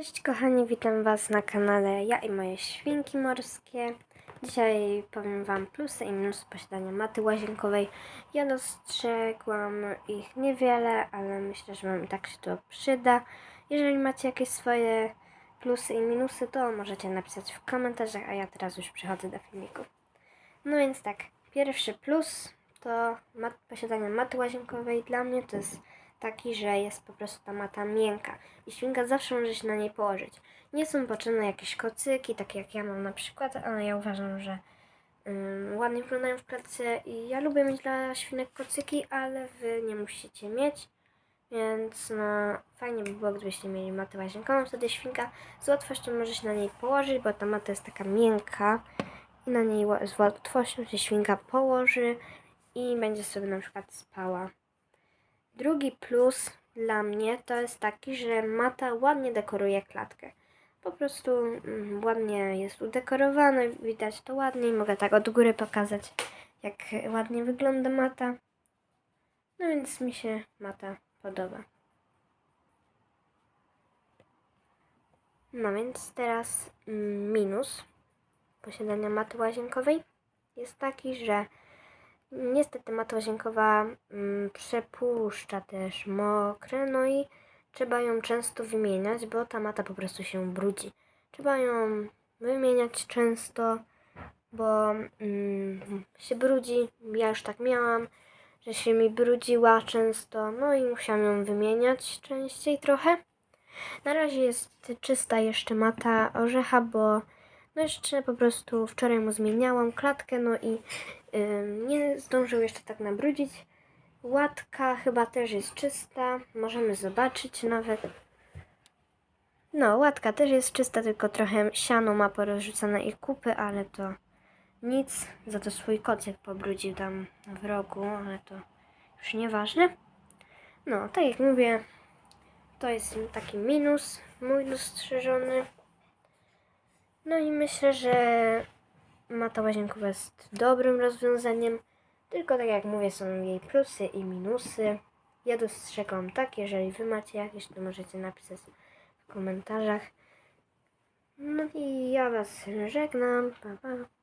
Cześć kochani, witam Was na kanale Ja i moje świnki morskie. Dzisiaj powiem Wam plusy i minusy posiadania maty łazienkowej. Ja dostrzegłam ich niewiele, ale myślę, że Wam i tak się to przyda. Jeżeli macie jakieś swoje plusy i minusy, to możecie napisać w komentarzach, a ja teraz już przechodzę do filmiku. No więc tak, pierwszy plus to mat, posiadanie maty łazienkowej dla mnie to jest taki, że jest po prostu ta mata miękka i świnka zawsze może się na niej położyć. Nie są potrzebne jakieś kocyki, takie jak ja mam na przykład, ale ja uważam, że ym, ładnie wyglądają w klatce i ja lubię mieć dla świnek kocyki, ale wy nie musicie mieć. Więc no, fajnie by było, gdybyście mieli matę łazienkową, wtedy świnka z łatwością może się na niej położyć, bo ta mata jest taka miękka i na niej z łatwością się świnka położy i będzie sobie na przykład spała. Drugi plus dla mnie to jest taki, że mata ładnie dekoruje klatkę. Po prostu mm, ładnie jest udekorowane, widać to ładniej. Mogę tak od góry pokazać, jak ładnie wygląda mata. No więc mi się mata podoba. No więc teraz mm, minus posiadania maty łazienkowej jest taki, że Niestety mata łazienkowa mm, przepuszcza też mokre, no i trzeba ją często wymieniać, bo ta mata po prostu się brudzi. Trzeba ją wymieniać często, bo mm, się brudzi. Ja już tak miałam, że się mi brudziła często, no i musiałam ją wymieniać częściej trochę. Na razie jest czysta jeszcze mata orzecha, bo no jeszcze po prostu wczoraj mu zmieniałam klatkę, no i nie zdążył jeszcze tak nabrudzić. Łatka chyba też jest czysta, możemy zobaczyć nawet. No, łatka też jest czysta, tylko trochę siano ma porozrzucane i kupy, ale to nic. Za to swój kocyk pobrudził tam w rogu, ale to już nieważne. No, tak jak mówię, to jest taki minus mój dostrzeżony. No i myślę, że mata łazienkowa jest dobrym rozwiązaniem. Tylko tak jak mówię, są jej plusy i minusy. Ja dostrzegam tak, jeżeli wy macie jakieś, to możecie napisać w komentarzach. No i ja was żegnam. Pa, pa.